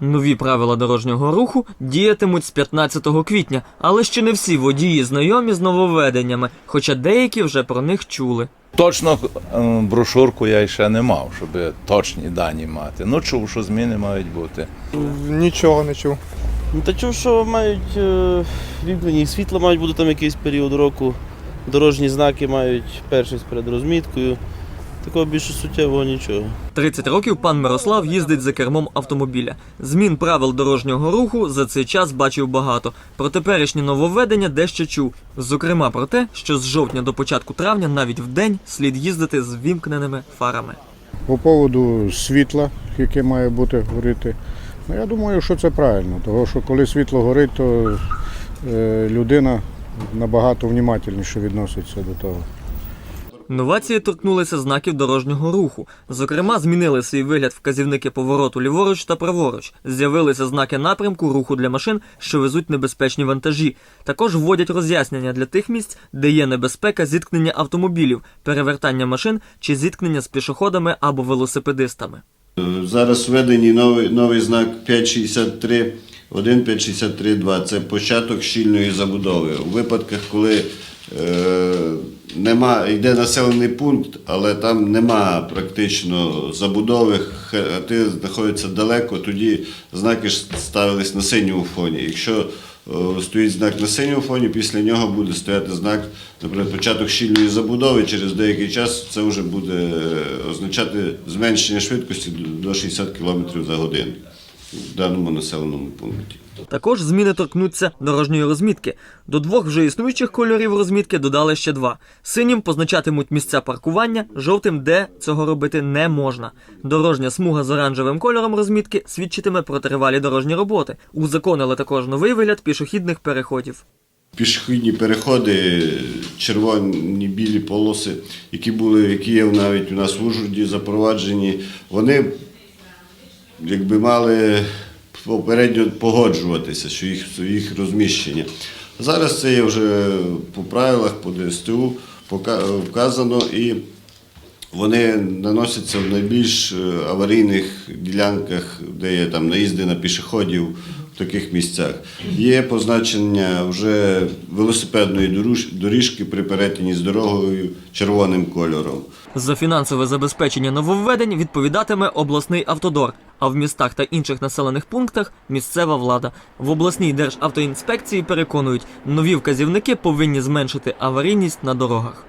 Нові правила дорожнього руху діятимуть з 15 квітня, але ще не всі водії знайомі з нововведеннями, хоча деякі вже про них чули. Точно е, брошурку я ще не мав, щоб точні дані мати. Ну чув, що зміни мають бути. Нічого не чув. Ну, Та чув, що мають е, світла, мають бути там якийсь період року. Дорожні знаки мають першість перед розміткою. Такого більше суттєвого нічого. 30 років пан Мирослав їздить за кермом автомобіля. Змін правил дорожнього руху за цей час бачив багато. Про теперішні нововведення дещо чув. Зокрема, про те, що з жовтня до початку травня навіть в день слід їздити з вімкненими фарами. По поводу світла, яке має бути горити, ну, я думаю, що це правильно, тому що коли світло горить, то е, людина набагато внімательніше відноситься до того. Новації торкнулися знаків дорожнього руху. Зокрема, змінили свій вигляд вказівники повороту ліворуч та праворуч. З'явилися знаки напрямку руху для машин, що везуть небезпечні вантажі. Також вводять роз'яснення для тих місць, де є небезпека зіткнення автомобілів, перевертання машин чи зіткнення з пішоходами або велосипедистами. Зараз введений новий, новий знак 563, 1, 563, 2. Це початок щільної забудови. У випадках, коли е, нема, йде населений пункт, але там нема практично забудови, хати знаходяться далеко, тоді знаки ж ставились на синьому фоні. Якщо е, стоїть знак на синьому фоні, після нього буде стояти знак, наприклад, початок щільної забудови. Через деякий час це вже буде е, означати зменшення швидкості до 60 км за годину в даному населеному пункті. Також зміни торкнуться дорожньої розмітки. До двох вже існуючих кольорів розмітки додали ще два. Синім позначатимуть місця паркування, жовтим, де цього робити не можна. Дорожня смуга з оранжевим кольором розмітки свідчитиме про тривалі дорожні роботи. Узаконили також новий вигляд пішохідних переходів. Пішохідні переходи, червоні білі полоси, які були, які є навіть у нас в Ужгороді запроваджені, вони якби мали попередньо погоджуватися, що їх, їх розміщення. Зараз це є вже по правилах, по ДСТУ вказано і вони наносяться в найбільш е, аварійних ділянках, де є там наїзди на пішоходів в таких місцях. Є позначення вже велосипедної доріжки при перетині з дорогою червоним кольором. За фінансове забезпечення нововведень відповідатиме обласний автодор, а в містах та інших населених пунктах місцева влада. В обласній державтоінспекції переконують, нові вказівники повинні зменшити аварійність на дорогах.